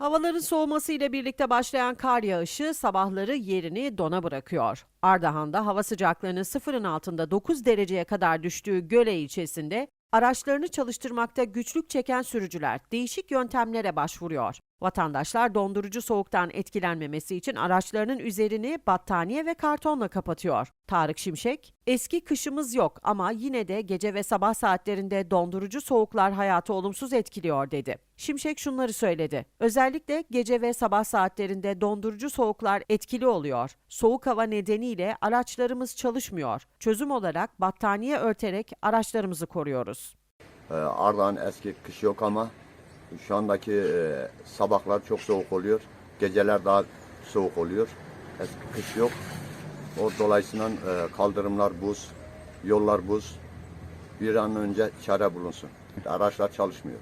Havaların soğuması ile birlikte başlayan kar yağışı sabahları yerini dona bırakıyor. Ardahan'da hava sıcaklığının sıfırın altında 9 dereceye kadar düştüğü Göle ilçesinde araçlarını çalıştırmakta güçlük çeken sürücüler değişik yöntemlere başvuruyor. Vatandaşlar dondurucu soğuktan etkilenmemesi için araçlarının üzerini battaniye ve kartonla kapatıyor. Tarık Şimşek, eski kışımız yok ama yine de gece ve sabah saatlerinde dondurucu soğuklar hayatı olumsuz etkiliyor dedi. Şimşek şunları söyledi. Özellikle gece ve sabah saatlerinde dondurucu soğuklar etkili oluyor. Soğuk hava nedeniyle araçlarımız çalışmıyor. Çözüm olarak battaniye örterek araçlarımızı koruyoruz. Ee, Ardahan eski kış yok ama şu andaki e, sabahlar çok soğuk oluyor. Geceler daha soğuk oluyor. Eski kış yok. O dolayısıyla e, kaldırımlar buz, yollar buz. Bir an önce çare bulunsun. Araçlar çalışmıyor.